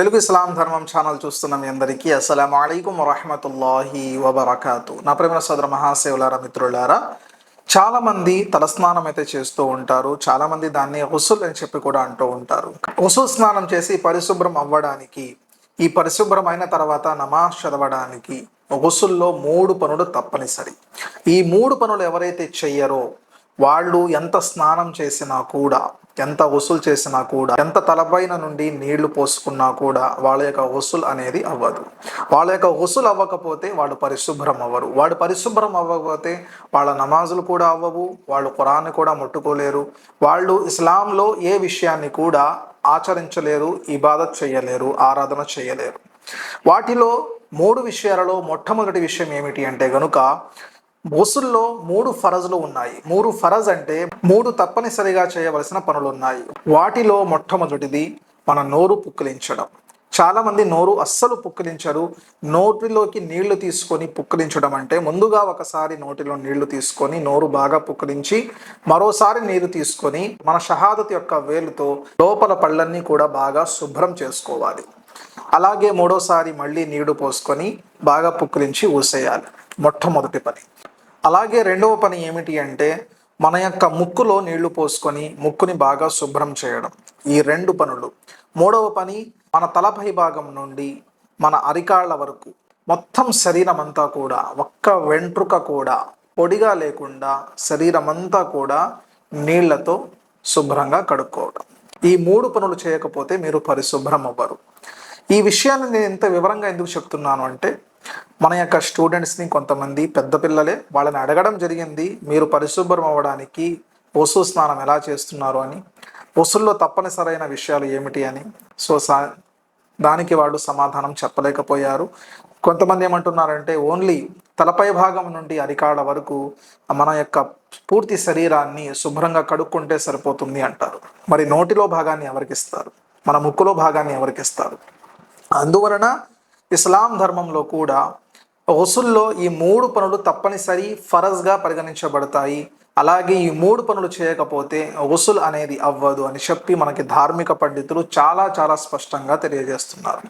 తెలుగు ఇస్లాం ధర్మం ఛానల్ చూస్తున్న మీ అందరికీ అస్సలం అయికం వరహమతుల్లాహి వబర్కాతు. నా ప్రేమ సోదర మహాసేవులారా మిత్రులారా చాలామంది తలస్నానం అయితే చేస్తూ ఉంటారు చాలామంది దాన్ని హుసుల్ అని చెప్పి కూడా అంటూ ఉంటారు. హుసుల్ స్నానం చేసి పరిశుభ్రం అవ్వడానికి ఈ పరిశుభ్రమైన తర్వాత నమాజ్ చదవడానికి హుసుల్లో మూడు పనులు తప్పనిసరి. ఈ మూడు పనులు ఎవరైతే చెయ్యరో వాళ్ళు ఎంత స్నానం చేసినా కూడా ఎంత వసూలు చేసినా కూడా ఎంత తలపైన నుండి నీళ్ళు పోసుకున్నా కూడా వాళ్ళ యొక్క వసూలు అనేది అవ్వదు. వాళ్ళ యొక్క వసూలు అవ్వకపోతే వాళ్ళు పరిశుభ్రం అవ్వరు. వాడు పరిశుభ్రం అవ్వకపోతే వాళ్ళ నమాజులు కూడా అవ్వవు వాళ్ళు ఖురాన్ని కూడా ముట్టుకోలేరు. వాళ్ళు ఇస్లాంలో ఏ విషయాన్ని కూడా ఆచరించలేరు ఇబాదత్ చేయలేరు ఆరాధన చేయలేరు. వాటిలో మూడు విషయాలలో మొట్టమొదటి విషయం ఏమిటి అంటే గనుక బొసుల్లో మూడు ఫరజ్లు ఉన్నాయి. మూడు ఫరజ్ అంటే మూడు తప్పనిసరిగా చేయవలసిన పనులు ఉన్నాయి వాటిలో మొట్టమొదటిది మన నోరు పుక్కిలించడం. చాలామంది నోరు అస్సలు పుక్కిలించరు. నోటిలోకి నీళ్ళు తీసుకొని పుక్కిలించడం అంటే ముందుగా ఒకసారి నోటిలో నీళ్ళు తీసుకొని నోరు బాగా పుక్కిలించి మరోసారి నీరు తీసుకొని మన షహాదత్ యొక్క వేలుతో లోపల పళ్ళన్నీ కూడా బాగా శుభ్రం చేసుకోవాలి. అలాగే మూడోసారి మళ్ళీ నీళ్ళు పోసుకొని బాగా పుక్కిలించి ఊసేయాలి. మొట్టమొదటి పని. అలాగే రెండవ పని ఏమిటి అంటే మన యొక్క ముక్కులో నీళ్ళు పోసుకొని ముక్కుని బాగా శుభ్రం చేయడం. ఈ రెండు పనులు. మూడవ పని మన తలపై భాగం నుండి మన అరికాళ్ళ వరకు మొత్తం శరీరం అంతా కూడా ఒక్క వెంట్రుక కూడా పొడిగా లేకుండా శరీరం అంతా కూడా నీళ్ళతో శుభ్రంగా కడుక్కోవడం. ఈ మూడు పనులు చేయకపోతే మీరు పరిశుభ్రం అవ్వరు ఈ విషయాన్ని నేను ఇంత వివరంగా ఎందుకు చెప్తున్నాను అంటే మన యొక్క స్టూడెంట్స్ని కొంతమంది పెద్ద పిల్లలే వాళ్ళని అడగడం జరిగింది. మీరు పరిశుభ్రం అవ్వడానికి వసు స్నానం ఎలా చేస్తున్నారు అని. వసుల్లో తప్పనిసరైన విషయాలు ఏమిటి అని. సో సా దానికి వాళ్ళు సమాధానం చెప్పలేకపోయారు. కొంతమంది ఏమంటున్నారంటే ఓన్లీ తలపై భాగం నుండి అరికాళ్ళ వరకు మన యొక్క పూర్తి శరీరాన్ని శుభ్రంగా కడుక్కుంటే సరిపోతుంది అంటారు. మరి నోటిలో భాగాన్ని ఎవరికి ఇస్తారు? మన ముక్కులో భాగాన్ని ఎవరికి ఇస్తారు? అందువలన ఇస్లాం ధర్మంలో కూడా వసుల్లో ఈ మూడు పనులు తప్పనిసరి ఫరజ్గా పరిగణించబడతాయి. అలాగే ఈ మూడు పనులు చేయకపోతే వసూల్ అనేది అవ్వదు అని చెప్పి మనకి ధార్మిక పండితులు చాలా చాలా స్పష్టంగా తెలియజేస్తున్నారు.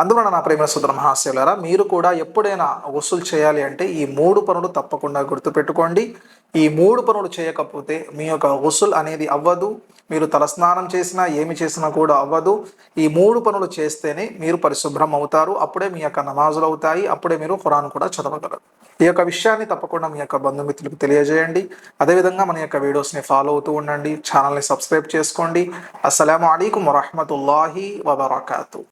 అందువలన నా ప్రేమ సుధర మహాశయులారా మీరు కూడా ఎప్పుడైనా వసూలు చేయాలి అంటే ఈ మూడు పనులు తప్పకుండా గుర్తుపెట్టుకోండి. ఈ మూడు పనులు చేయకపోతే మీ యొక్క వసూల్ అనేది అవ్వదు. మీరు తలస్నానం చేసినా ఏమి చేసినా కూడా అవ్వదు. ఈ మూడు పనులు చేస్తేనే మీరు పరిశుభ్రం అవుతారు. అప్పుడే మీ యొక్క నమాజులు అవుతాయి. అప్పుడే మీరు ఖురాన్ కూడా చదవగలరు. ఈ యొక్క విషయాన్ని తప్పకుండా మీ యొక్క బంధుమిత్రులకు తెలియజేయండి. అదేవిధంగా మన యొక్క వీడియోస్ని ఫాలో అవుతూ ఉండండి. ఛానల్ని సబ్స్క్రైబ్ చేసుకోండి. అస్సలం అయికం వరహమతుల్లాహి వబర్కాతు.